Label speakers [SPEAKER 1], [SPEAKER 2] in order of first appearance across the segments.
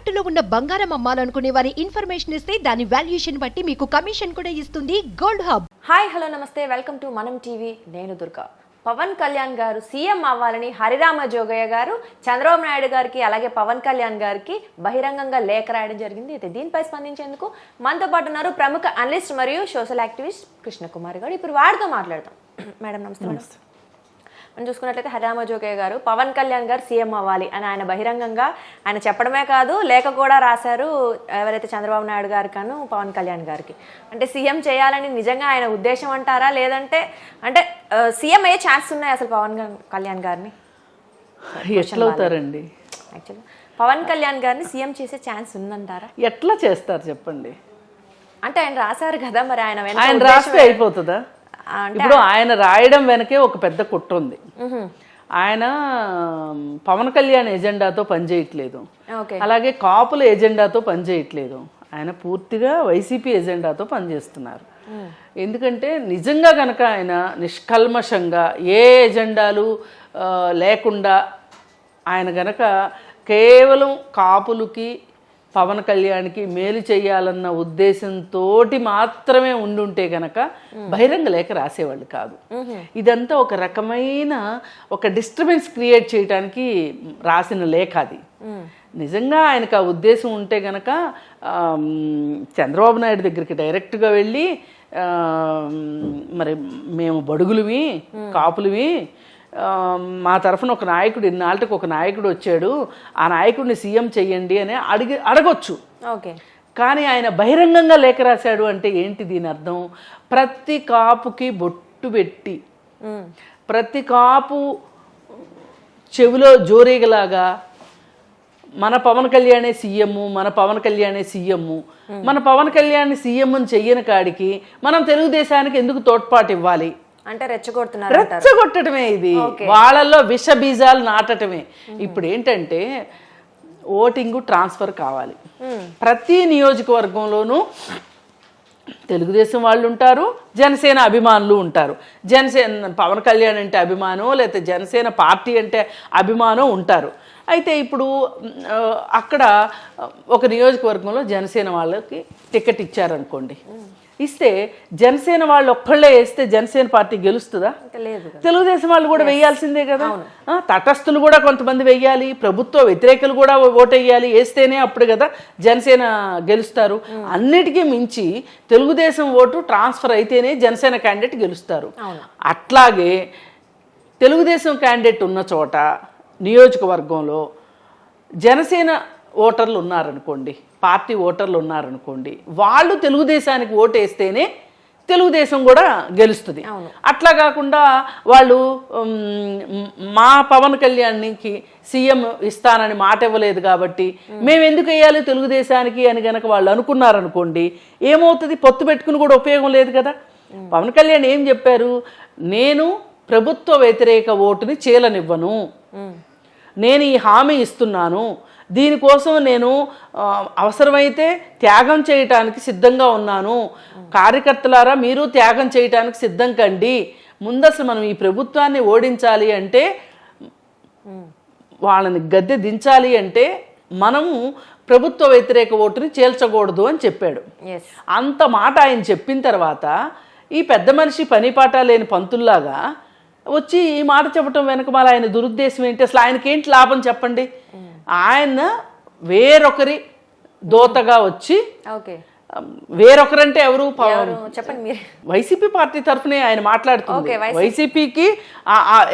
[SPEAKER 1] తాకట్టులో ఉన్న బంగారం అమ్మాలనుకునే వారి ఇన్ఫర్మేషన్ ఇస్తే దాని వాల్యుయేషన్ బట్టి మీకు కమిషన్ కూడా ఇస్తుంది gold hub.
[SPEAKER 2] Hi hello namaste. Welcome to Manam TV. నేను దుర్గా. పవన్ కళ్యాణ్ గారు సీఎం అవ్వాలని హరిరామ జోగయ్య గారు చంద్రబాబు నాయుడు గారికి అలాగే పవన్ కళ్యాణ్ గారికి బహిరంగంగా లేఖ రాయడం జరిగింది. అయితే దీనిపై స్పందించేందుకు మనతో పాటు ఉన్నారు ప్రముఖ అనలిస్ట్ మరియు సోషల్ యాక్టివిస్ట్ కృష్ణకుమార్ గారు. ఇప్పుడు వాడితో మాట్లాడతాం మేడం. నమస్తే. మనం చూసుకున్నట్లయితే హరిరామ జోగయ్య గారు పవన్ కళ్యాణ్ గారు సీఎం అవ్వాలి అని ఆయన బహిరంగంగా ఆయన చెప్పడమే కాదు లేఖ కూడా రాశారు ఎవరైతే చంద్రబాబు నాయుడు గారికి అను పవన్ కళ్యాణ్ గారికి. అంటే సీఎం చేయాలని నిజంగా ఆయన ఉద్దేశం అంటారా? లేదంటే అంటే సీఎం అయ్యే ఛాన్స్ ఉన్నాయి అసలు పవన్ కళ్యాణ్ గారిని?
[SPEAKER 3] ఎట్లా అవుతారండి?
[SPEAKER 2] యాక్చువల్లీ పవన్ కళ్యాణ్ గారిని సీఎం చేసే ఛాన్స్ ఉందంటారా?
[SPEAKER 3] ఎట్లా చేస్తారు చెప్పండి?
[SPEAKER 2] అంటే ఆయన రాశారు కదా మరి ఆయన
[SPEAKER 3] ఆయన రాస్తే అయిపోతుందా? ఇప్పుడు ఆయన రాయడం వెనకే ఒక పెద్ద కుట్ర ఉంది. ఆయన పవన్ కళ్యాణ్ ఎజెండాతో పనిచేయట్లేదు అలాగే కాపుల ఎజెండాతో పనిచేయట్లేదు ఆయన పూర్తిగా వైసీపీ ఎజెండాతో పనిచేస్తున్నారు ఎందుకంటే నిజంగా కనుక ఆయన నిష్కల్మషంగా ఏ ఎజెండాలు లేకుండా ఆయన గనక కేవలం కాపులకి పవన్ కళ్యాణ్కి మేలు చేయాలన్న ఉద్దేశంతో మాత్రమే ఉండుంటే గనక బహిరంగ లేఖ రాసేవాళ్ళు కాదు. ఇదంతా ఒక రకమైన ఒక డిస్టర్బెన్స్ క్రియేట్ చేయడానికి రాసిన లేఖ అది. నిజంగా ఆయనకు ఆ ఉద్దేశం ఉంటే గనక చంద్రబాబు నాయుడు దగ్గరికి డైరెక్ట్గా వెళ్ళి మరి మేము బడుగులువి కాపులువి మా తరఫున ఒక నాయకుడు ఇన్నాళ్ళకి ఒక నాయకుడు వచ్చాడు. ఆ నాయకుడిని సీఎం చెయ్యండి అని అడిగి అడగొచ్చు.
[SPEAKER 2] ఓకే.
[SPEAKER 3] కానీ ఆయన బహిరంగంగా లేఖ రాశాడు అంటే ఏంటి దీని అర్థం? ప్రతి కాపుకి బొట్టు పెట్టి. ప్రతి కాపు చెవిలో జోరేగలాగా మన పవన్ కళ్యాణే సీఎం మన పవన్ కళ్యాణే సీఎం మన పవన్ కళ్యాణ్ సీఎం అని చెయ్యని కాడికి మనం తెలుగుదేశానికి ఎందుకు తోడ్పాటు ఇవ్వాలి?
[SPEAKER 2] అంటే రెచ్చగొడుతున్నారు
[SPEAKER 3] రెచ్చగొట్టడమే ఇది. వాళ్ళల్లో విష బీజాలు నాటటమే ఇప్పుడు ఏంటంటే ఓటింగ్ ట్రాన్స్ఫర్ కావాలి. ప్రతి నియోజకవర్గంలోనూ తెలుగుదేశం వాళ్ళు ఉంటారు జనసేన అభిమానులు ఉంటారు. జనసేన పవన్ కళ్యాణ్ అంటే అభిమానం లేకపోతే జనసేన పార్టీ అంటే అభిమానం ఉంటారు. అయితే ఇప్పుడు అక్కడ ఒక నియోజకవర్గంలో జనసేన వాళ్ళకి టికెట్ ఇచ్చారనుకోండి. ఇస్తే జనసేన వాళ్ళు ఒక్కళ్ళే వేస్తే జనసేన పార్టీ గెలుస్తుందా?
[SPEAKER 2] లేదు.
[SPEAKER 3] తెలుగుదేశం వాళ్ళు కూడా వేయాల్సిందే కదా. తటస్థులు కూడా కొంతమంది వెయ్యాలి ప్రభుత్వ వ్యతిరేకులు కూడా ఓటేయాలి వేస్తేనే అప్పుడు కదా జనసేన గెలుస్తారు. అన్నిటికీ మించి తెలుగుదేశం ఓటు ట్రాన్స్ఫర్ అయితేనే జనసేన క్యాండిడేట్ గెలుస్తారు. అట్లాగే తెలుగుదేశం క్యాండిడేట్ ఉన్న చోట నియోజకవర్గంలో జనసేన ఓటర్లు ఉన్నారనుకోండి పార్టీ ఓటర్లు ఉన్నారనుకోండి వాళ్ళు తెలుగుదేశానికి ఓటేస్తేనే తెలుగుదేశం కూడా గెలుస్తుంది. అట్లా కాకుండా వాళ్ళు మా పవన్ కళ్యాణ్కి సీఎం ఇస్తానని మాట ఇవ్వలేదు కాబట్టి మేము ఎందుకు వేయాలి తెలుగుదేశానికి అని గనక వాళ్ళు అనుకున్నారనుకోండి ఏమవుతుంది? పొత్తు పెట్టుకుని కూడా ఉపయోగం లేదు కదా. పవన్ కళ్యాణ్ ఏం చెప్పారు? నేను ప్రభుత్వ వ్యతిరేక ఓటుని చీలనివ్వను. నేను ఈ హామీ ఇస్తున్నాను. దీనికోసం నేను అవసరమైతే త్యాగం చేయటానికి సిద్ధంగా ఉన్నాను. కార్యకర్తలారా మీరు త్యాగం చేయటానికి సిద్ధం కండి. ముందు అసలు మనం ఈ ప్రభుత్వాన్ని ఓడించాలి అంటే వాళ్ళని గద్దె దించాలి అంటే మనము ప్రభుత్వ వ్యతిరేక ఓటుని చేల్చకూడదు అని చెప్పాడు. అంత మాట ఆయన చెప్పిన తర్వాత ఈ పెద్ద మనిషి పని పాట లేని పంతుల్లాగా వచ్చి ఈ మాట చెప్పటం వెనక మళ్ళీ ఆయన దురుద్దేశం ఏంటి? అసలు ఆయనకి ఏంటి లాభం చెప్పండి? ఆయన వేరొకరి దోతగా వచ్చి
[SPEAKER 2] ఓకే.
[SPEAKER 3] వేరొకరంటే ఎవరు?
[SPEAKER 2] చెప్పండి మీరు.
[SPEAKER 3] వైసీపీ పార్టీ తరఫునే ఆయన మాట్లాడుతుంది. వైసీపీకి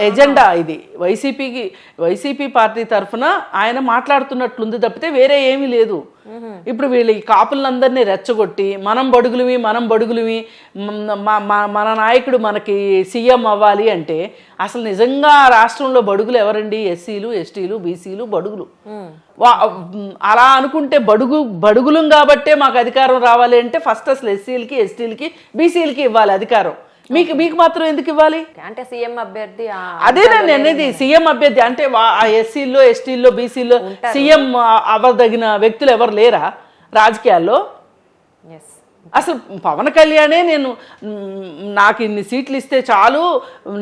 [SPEAKER 3] ఎజెండా ఇది. వైసీపీకి వైసీపీ పార్టీ తరఫున ఆయన మాట్లాడుతున్నట్లుంది తప్పితే వేరే ఏమీ లేదు. ఇప్పుడు వీళ్ళు ఈ కాపులందరినీ రెచ్చగొట్టి మనం బడుగులువి మనం బడుగులువి మన నాయకుడు మనకి సీఎం అవ్వాలి అంటే అసలు నిజంగా రాష్ట్రంలో బడుగులు ఎవరండి? ఎస్సీలు ఎస్టీలు బీసీలు బడుగులు. అలా అనుకుంటే బడుగు బడుగులం కాబట్టే మాకు అధికారం రావాలి అంటే ఫస్ట్ అసలు ఎస్సీలకి ఎస్టీలకి బీసీలకి ఇవ్వాలి అధికారం. మీకు మీకు మాత్రం ఎందుకు ఇవ్వాలి?
[SPEAKER 2] అంటే సీఎం అభ్యర్థి ఆ
[SPEAKER 3] అదేనండి అనేది సీఎం అభ్యర్థి అంటే ఎస్సీల్లో ఎస్టీల్లో బీసీల్లో సీఎం అవ్వదగిన వ్యక్తులు ఎవరు లేరా రాజకీయాల్లో?
[SPEAKER 2] ఎస్
[SPEAKER 3] అసలు పవన్ కళ్యాణే నేను నాకు ఇన్ని సీట్లు ఇస్తే చాలు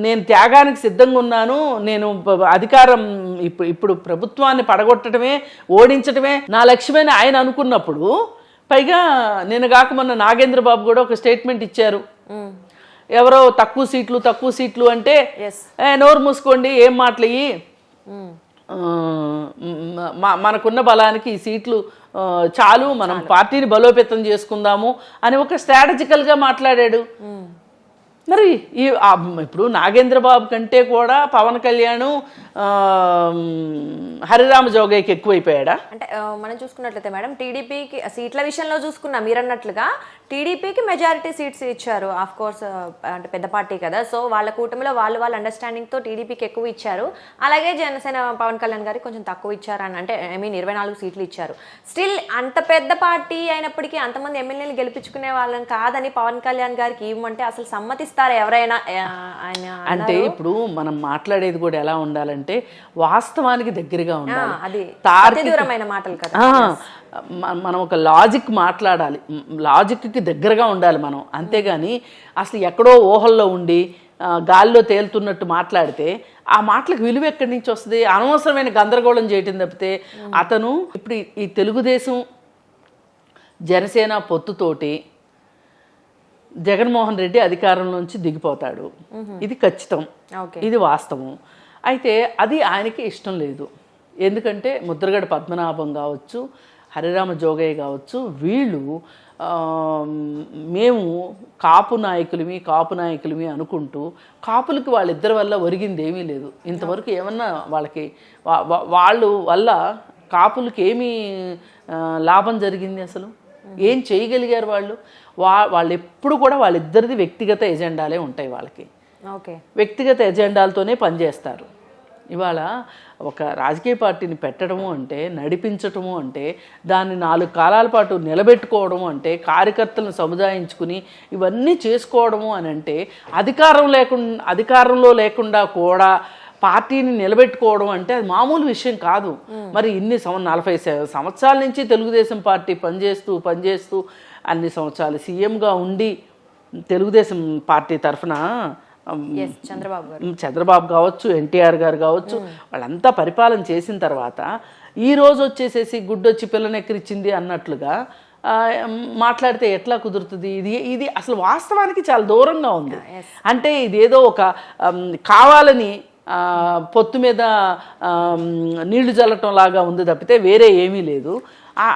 [SPEAKER 3] నేను త్యాగానికి సిద్ధంగా ఉన్నాను నేను అధికారం ఇప్పుడు ఇప్పుడు ప్రభుత్వాన్ని పడగొట్టడమే ఓడించడమే నా లక్ష్యమని ఆయన అనుకున్నప్పుడు పైగా నేను కాక మొన్న నాగేంద్ర బాబు కూడా ఒక స్టేట్మెంట్ ఇచ్చారు. ఎవరో తక్కువ సీట్లు తక్కువ సీట్లు అంటే
[SPEAKER 2] Yes.
[SPEAKER 3] "ఏ, నోరు మూసుకోండి ఏం మాటలు ఇయ్యి? ఆ, మ- మ- మనకున్న బలానికి ఈ సీట్లు చాలు మనం పార్టీని బలోపేతం చేసుకుందాము అని ఒక స్ట్రాటజికల్గా మాట్లాడాడు. మరి ఈ ఇప్పుడు నాగేంద్ర బాబు కంటే కూడా పవన్ కళ్యాణ్ హరిరామ జోగయ్యకి ఎక్కువైపోయాడా?
[SPEAKER 2] అంటే మనం చూసుకున్నట్లయితే మేడం టీడీపీకి సీట్ల విషయంలో చూసుకున్నా మీరు అన్నట్లుగా టీడీపీకి మెజారిటీ సీట్స్ ఇచ్చారు. ఆఫ్ కోర్స్ అంటే పెద్ద పార్టీ కదా. సో వాళ్ళ కూటమిలో వాళ్ళు వాళ్ళ అండర్స్టాండింగ్తో టీడీపీకి ఎక్కువ ఇచ్చారు. అలాగే జనసేన పవన్ కళ్యాణ్ గారికి కొంచెం తక్కువ ఇచ్చారు అని అంటే ఐ మీన్ ఇరవై నాలుగు సీట్లు ఇచ్చారు. స్టిల్ అంత పెద్ద పార్టీ అయినప్పటికీ అంతమంది ఎమ్మెల్యేలు గెలిపించుకునే వాళ్ళని కాదని పవన్ కళ్యాణ్ గారికి ఇవ్వమంటే అసలు సమ్మతిస్తారా ఎవరైనా? ఆయన
[SPEAKER 3] అంటే ఇప్పుడు మనం మాట్లాడేది కూడా ఎలా ఉండాలంటే వాస్తవానికి దగ్గరగా ఉండాలి.
[SPEAKER 2] దూరమైన మాటలు కదా.
[SPEAKER 3] మనం ఒక లాజిక్ మాట్లాడాలి. లాజిక్కి దగ్గరగా ఉండాలి మనం. అంతేగాని అసలు ఎక్కడో ఊహల్లో ఉండి గాల్లో తేలుతున్నట్టు మాట్లాడితే ఆ మాటలకు విలువ ఎక్కడి నుంచి వస్తుంది? అనవసరమైన గందరగోళం చేయటం తప్పితే అతను ఇప్పుడు ఈ- తెలుగుదేశం జనసేన పొత్తుతోటి జగన్మోహన్ రెడ్డి అధికారంలోంచి దిగిపోతాడు. ఇది ఖచ్చితం. ఇది వాస్తవం. అయితే అది ఆయనకి ఇష్టం లేదు. ఎందుకంటే ముద్రగడ పద్మనాభం కావచ్చు హరిరామ జోగయ్య కావచ్చు వీళ్ళు మేము కాపు నాయకులమి కాపు నాయకులమి అనుకుంటూ కాపులకి వాళ్ళిద్దరి వల్ల ఒరిగింది ఏమీ లేదు. ఇంతవరకు ఏమన్నా వాళ్ళకి వాళ్ళు వల్ల కాపులకి ఏమీ లాభం జరిగింది అసలు? ఏం చేయగలిగారు వాళ్ళు? వా వాళ్ళు ఎప్పుడు కూడా వాళ్ళిద్దరిది వ్యక్తిగత ఎజెండాలే ఉంటాయి వాళ్ళకి.
[SPEAKER 2] ఓకే.
[SPEAKER 3] వ్యక్తిగత ఎజెండాలతోనే పనిచేస్తారు. ఇవాళ ఒక రాజకీయ పార్టీని పెట్టడము అంటే నడిపించటము అంటే దాన్ని నాలుగు కాలాల పాటు నిలబెట్టుకోవడము అంటే కార్యకర్తలను సముదాయించుకుని ఇవన్నీ చేసుకోవడము అని అంటే అధికారం లేకుండా అధికారంలో లేకుండా కూడా పార్టీని నిలబెట్టుకోవడం అంటే అది మామూలు విషయం కాదు. మరి ఇన్ని సంవ నలభై సంవత్సరాల నుంచి తెలుగుదేశం పార్టీ పనిచేస్తూ పనిచేస్తూ అన్ని సంవత్సరాలు సీఎంగా ఉండి తెలుగుదేశం పార్టీ తరఫున
[SPEAKER 2] చంద్రబాబు
[SPEAKER 3] కావచ్చు ఎన్టీఆర్ గారు కావచ్చు వాళ్ళంతా పరిపాలన చేసిన తర్వాత ఈ రోజు వచ్చేసేసి గుడ్డొచ్చి పిల్లని ఎక్కిరిచ్చింది అన్నట్లుగా మాట్లాడితే ఎట్లా కుదురుతుంది? ఇది ఇది అసలు వాస్తవానికి చాలా దూరంగా ఉంది. అంటే ఇదేదో ఒక కావాలని పొత్తు మీద నీళ్ళు చల్లటం లాగా ఉంది తప్పితే వేరే ఏమీ లేదు.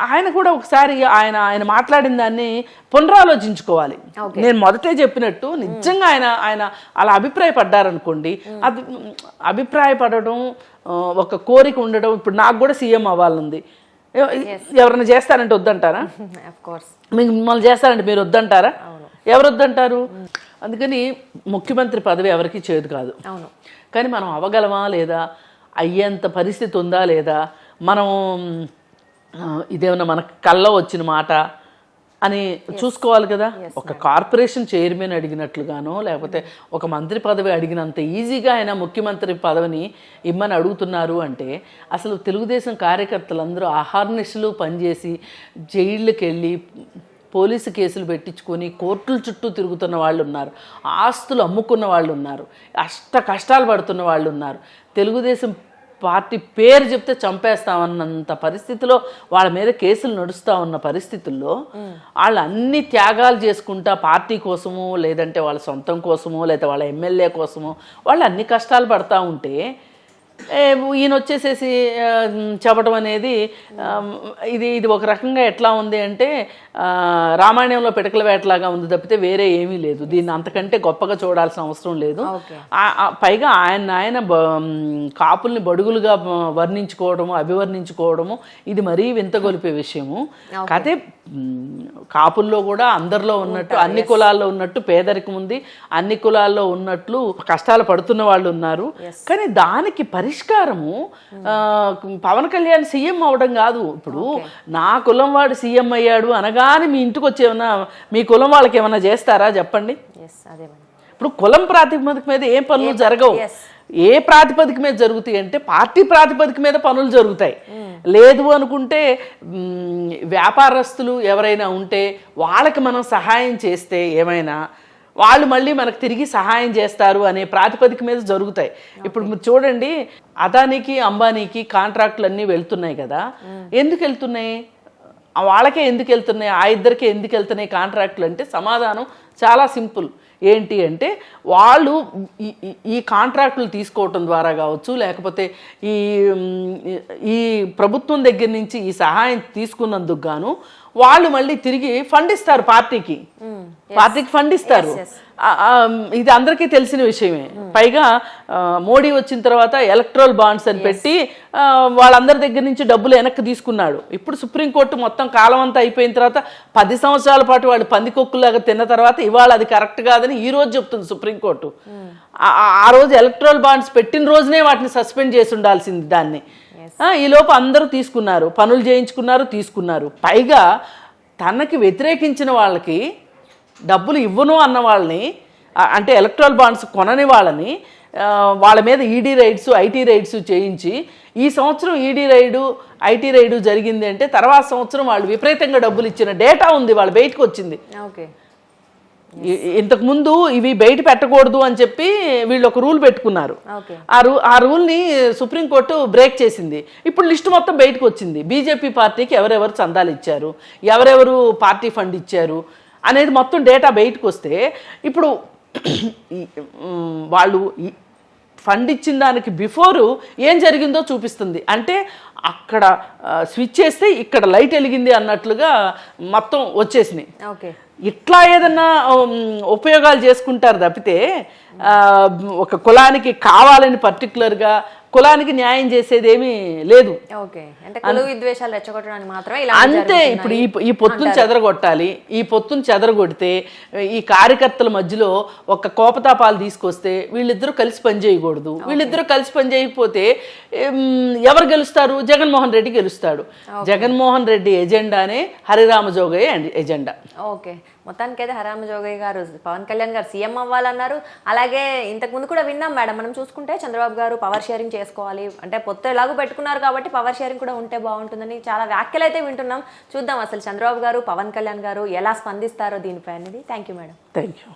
[SPEAKER 3] ఆయన కూడా ఒకసారి ఆయన ఆయన మాట్లాడిన దాన్ని పునరాలోచించుకోవాలి. నేను మొదటే చెప్పినట్టు నిజంగా ఆయన ఆయన అలా అభిప్రాయపడ్డారనుకోండి అది అభిప్రాయపడడం ఒక కోరిక ఉండడం ఇప్పుడు నాకు కూడా సీఎం అవ్వాలనుంది ఎవ- ఎవరైనా చేస్తారంటే వద్దంటారా? మిమ్మల్ని చేస్తారంటే మీరు వద్దంటారా? ఎవరు వద్దంటారు? అందుకని ముఖ్యమంత్రి పదవి ఎవరికి చేదు కాదు.
[SPEAKER 2] అవును.
[SPEAKER 3] కానీ మనం అవ్వగలమా లేదా? అయ్యేంత పరిస్థితి ఉందా లేదా? మనం ఇదేమన్నా మన కళ్ళ వచ్చిన మాట అని చూసుకోవాలి కదా? ఒక కార్పొరేషన్ చైర్మన్ అడిగినట్లుగానో లేకపోతే ఒక మంత్రి పదవి అడిగినంత ఈజీగా ఆయన ముఖ్యమంత్రి పదవిని ఇమ్మని అడుగుతున్నారు అంటే అసలు తెలుగుదేశం కార్యకర్తలందరూ ఆహార్నిశలు పనిచేసి జైళ్ళకి వెళ్ళి పోలీసు కేసులు పెట్టించుకొని కోర్టుల చుట్టూ తిరుగుతున్న వాళ్ళు ఉన్నారు ఆస్తులు అమ్ముకున్న వాళ్ళు ఉన్నారు అష్ట కష్టాలు పడుతున్న వాళ్ళు ఉన్నారు తెలుగుదేశం పార్టీ పేరు చెప్తే చంపేస్తామన్నంత పరిస్థితిలో వాళ్ళ మీద కేసులు నడుస్తూ ఉన్న పరిస్థితుల్లో వాళ్ళు అన్ని త్యాగాలు చేసుకుంటా పార్టీ కోసమో లేదంటే వాళ్ళ సొంతం కోసమో లేదా వాళ్ళ ఎమ్మెల్యే కోసమో వాళ్ళు అన్ని కష్టాలు పడతా ఉంటే ఈయన వచ్చేసేసి చెప్పడం అనేది ఇది ఇది ఒక రకంగా ఎట్లా ఉంది అంటే రామాయణంలో పిడకల వేటలాగా ఉంది తప్పితే వేరే ఏమీ లేదు. దీన్ని అంతకంటే గొప్పగా చూడాల్సిన అవసరం లేదు. పైగా ఆయన ఆయన కాపుల్ని బడుగులుగా వర్ణించుకోవడము అభివర్ణించుకోవడము ఇది మరీ వింతగొలిపే విషయము. కాకపోతే కాపుల్లో కూడా అందరిలో ఉన్నట్టు అన్ని కులాల్లో ఉన్నట్టు పేదరికం ఉంది. అన్ని కులాల్లో ఉన్నట్లు కష్టాలు పడుతున్న వాళ్ళు ఉన్నారు. కానీ దానికి పరిష్కారము పవన్ కళ్యాణ్ సీఎం అవడం కాదు. ఇప్పుడు నా కులం వాడు సీఎం అయ్యాడు అనగానే మీ ఇంటికి వచ్చి ఏమన్నా మీ కులం వాళ్ళకి ఏమన్నా చేస్తారా? చెప్పండి. ఇప్పుడు కులం ప్రాతిపదిక మీద ఏ పనులు జరగవు. ఏ ప్రాతిపదిక మీద జరుగుతాయి అంటే పార్టీ ప్రాతిపదిక మీద పనులు జరుగుతాయి. లేదు అనుకుంటే వ్యాపారస్తులు ఎవరైనా ఉంటే వాళ్ళకి మనం సహాయం చేస్తే ఏమైనా వాళ్ళు మళ్ళీ మనకు తిరిగి సహాయం చేస్తారు అనే ప్రాతిపదిక మీద జరుగుతాయి. ఇప్పుడు చూడండి అదానికి అంబానీకి కాంట్రాక్టులు అన్నీ వెళ్తున్నాయి కదా. ఎందుకు వెళ్తున్నాయి? వాళ్ళకే ఎందుకు వెళ్తున్నాయి? ఆ ఇద్దరికే ఎందుకు వెళ్తున్నాయి కాంట్రాక్టులు అంటే సమాధానం చాలా సింపుల్. ఏంటి అంటే వాళ్ళు ఈ- కాంట్రాక్టులు తీసుకోవటం ద్వారా కావచ్చు లేకపోతే ఈ ఈ ప్రభుత్వం దగ్గర నుంచి ఈ సహాయం తీసుకున్నందుకు గాను వాళ్ళు మళ్ళీ తిరిగి ఫండ్ ఇస్తారు పార్టీకి పార్టీకి ఫండ్ ఇస్తారు ఇది అందరికీ తెలిసిన విషయమే. పైగా ఆ, మోడీ వచ్చిన తర్వాత ఎలక్ట్రల్ బాండ్స్ అని పెట్టి వాళ్ళందరి దగ్గర నుంచి డబ్బులు వెనక్కి తీసుకున్నాడు. ఇప్పుడు సుప్రీంకోర్టు మొత్తం కాలం అంతా అయిపోయిన తర్వాత పది సంవత్సరాల పాటు వాళ్ళు పందికొక్కులాగా తిన్న తర్వాత ఇవాళ అది కరెక్ట్ కాదని ఈ రోజు చెప్తుంది సుప్రీంకోర్టు. ఆ- ఆ- రోజు ఎలక్ట్రల్ బాండ్స్ పెట్టిన రోజునే వాటిని సస్పెండ్ చేసి ఉండాల్సింది దాన్ని. ఈ లోపు అందరూ తీసుకున్నారు. పనులు చేయించుకున్నారు తీసుకున్నారు. పైగా తనకి వ్యతిరేకించిన వాళ్ళకి డబ్బులు ఇవ్వను అన్న వాళ్ళని అంటే ఎలక్ట్రల్ బాండ్స్ కొనని వాళ్ళని వాళ్ళ మీద ఈడీ రైడ్స్ ఐటీ రైడ్స్ చేయించి ఈ సంవత్సరం ఈడీ రైడు ఐటీ రైడు జరిగింది అంటే తర్వాత సంవత్సరం వాళ్ళు విపరీతంగా డబ్బులు ఇచ్చిన డేటా ఉంది వాళ్ళు బయటకు వచ్చింది.
[SPEAKER 2] ఓకే
[SPEAKER 3] ఇ- ఇంతకు ముందు ఇవి బయట పెట్టకూడదు అని చెప్పి వీళ్ళు ఒక రూల్ పెట్టుకున్నారు. ఆ రూ ఆ రూల్ని సుప్రీంకోర్టు బ్రేక్ చేసింది. ఇప్పుడు లిస్ట్ మొత్తం బయటకు వచ్చింది. బీజేపీ పార్టీకి ఎవరెవరు చందాలు ఇచ్చారు? ఎవరెవరు పార్టీ ఫండ్ ఇచ్చారు? అనేది మొత్తం డేటా బయటకు వస్తే ఇప్పుడు వాళ్ళు ఫండ్ ఇచ్చిన దానికి బిఫోరు ఏం జరిగిందో చూపిస్తుంది. అంటే అక్కడ స్విచ్ చేస్తే ఇక్కడ లైట్ వెలిగింది అన్నట్లుగా మొత్తం వచ్చేసినాయి.
[SPEAKER 2] ఓకే.
[SPEAKER 3] ఇట్లా ఏదన్నా ఉపయోగాలు చేసుకుంటారు తప్పితే ఒక కులానికి కావాలని పర్టికులర్గా కులానికి న్యాయం చేసేది ఏమీ లేదు అంతే ఇప్పుడు ఈ ఈ పొత్తును చెదరగొట్టాలి. ఈ పొత్తును చెదరగొడితే ఈ కార్యకర్తల మధ్యలో ఒక కోపతాపాలు తీసుకొస్తే వీళ్ళిద్దరూ కలిసి పని చేయకూడదు. వీళ్ళిద్దరూ కలిసి పని చేయకపోతే ఏం, ఎవరు గెలుస్తారు? జగన్మోహన్ రెడ్డి గెలుస్తాడు. జగన్మోహన్ రెడ్డి ఎజెండానే హరిరామ జోగయ్య ఎజెండా.
[SPEAKER 2] ఓకే. మొత్తానికి అయితే హరామ జోగయ్య గారు పవన్ కళ్యాణ్ గారు సీఎం అవ్వాలన్నారు. అలాగే ఇంతకు ముందు కూడా విన్నాం మేడం. మనం చూసుకుంటే చంద్రబాబు గారు పవర్ షేరింగ్ చేసుకోవాలి. అంటే పొత్తు ఎలాగో పెట్టుకున్నారు కాబట్టి పవర్ షేరింగ్ కూడా ఉంటే బాగుంటుందని చాలా వ్యాఖ్యలు అయితే వింటున్నాం. చూద్దాం అసలు చంద్రబాబు గారు పవన్ కళ్యాణ్ గారు ఎలా స్పందిస్తారో దీనిపై అనేది. Thank you madam
[SPEAKER 3] thank you